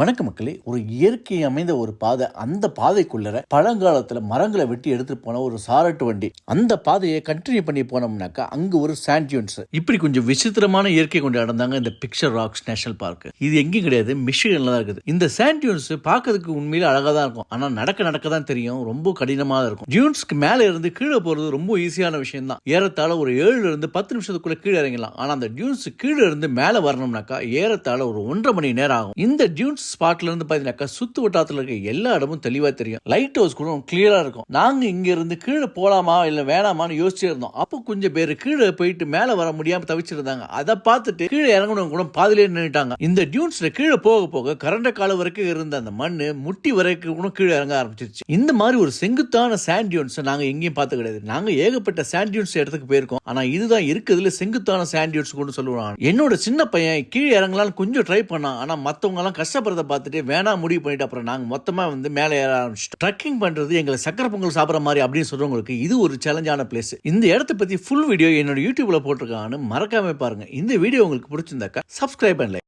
வணக்க மக்களே ஒரு இயற்கை அமைந்த ஒரு பாதை அந்த பாதைக்குள்ளர பழங்காலத்துல மரங்களை வெட்டி எடுத்துட்டு போன ஒரு சாரட்டு வண்டி. அந்த பாதையை கண்டினியூ பண்ணி போனோம்னாக்கா அங்க ஒரு சாண்டியூன்ஸ் இப்படி கொஞ்சம் விசித்திரமான இயற்கை கொண்டு நடந்தாங்க இந்த பிக்சர் ராக்ஸ் நேஷனல் பார்க் இது எங்கேயும் கிடையாது மிஷிகன்ல தான் இருக்குது. இந்த சாண்டியூன்ஸ் பார்க்கறதுக்கு உண்மையில அழகா தான் இருக்கும். ஆனா நடக்க நடக்க தான் தெரியும் ரொம்ப கடினமா தான் இருக்கும். டியூன்ஸ்க்கு மேல இருந்து கீழே போறது ரொம்ப ஈஸியான விஷயம் தான். ஏறத்தாழ ஒரு ஏழுல இருந்து பத்து நிமிஷத்துக்குள்ள கீழே இறங்கலாம் ஆனா அந்த டியூன்ஸ் கீழே இருந்து மேல வரணும்னாக்கா ஏறத்தாழ ஒரு ஒன்றரை மணி நேரம் ஆகும். இந்த டியூன்ஸ் ஸ்பாட்ல இருந்து பாத்தீங்கன்னாக்கா சுத்து வட்டாரத்துல இருக்க எல்லா இடமும் தெளிவா தெரியும். லைட் ஹவுஸ் கூட கிளியரா இருக்கும். நாங்க இங்க இருந்து கீழே போலாமா இல்ல வேணாமான்னு யோசிச்சு இருந்தோம். அப்போ கொஞ்சம் பேர் கீழே போயிட்டு மேல வர முடியாம தவிச்சிருந்தாங்க. அதை பார்த்துட்டு கீழே இறங்கணும் கூட பாதிலே நின்னுட்டாங்க. இந்த டியூன்ஸ்ல கீழே போக போக கரண்ட காலம் வரைக்கும் இருந்த அந்த மண்ணு முட்டி வரைக்கும் கூட கீழே இறங்க ஆரம்பிச்சிருச்சு. இந்த மாதிரி ஒரு செங்குத்தான சாண்ட் டியூன்ஸ் நாங்க எங்கேயும் பார்த்து கிடையாது. நாங்க ஏகப்பட்ட சாண்ட் டியூன்ஸ் இடத்துக்கு போயிருக்கோம். ஆனா இதுதான் இருக்கிறதுல செங்குத்தான சாண்ட் டியூன்ஸ் கூட சொல்லுவாங்க. என்னோட சின்ன பையன் கீழே இறங்கலாம்னு கொஞ்சம் ட்ரை பண்ணான். ஆனா மத்தவங்க எல்லாம் கஷ்டப்படுறத பார்த்துட்டு வேணாம் முடிவு பண்ணிட்டு அப்புறம் நாங்கள் மொத்தமா வந்து மேலே ஏற ஆரம்பிச்சிட்டோம். ட்ரக்கிங் பண்றது எங்களை சக்கரை பொங்கல் சாப்பிட்ற மாதிரி அப்படின்னு சொல்றவங்களுக்கு இது ஒரு சேலஞ்சான பிளேஸ் இந்த இடத்த பத்தி ஃபுல் வீடியோ என்னோட யூடியூப்ல போட்டிருக்கான்னு மறக்காம பாருங்க. இந்த வீடியோ உங்களுக்கு பிடிச்சிருந்தாக்கா சப்ஸ்கிரைப் பண்ணல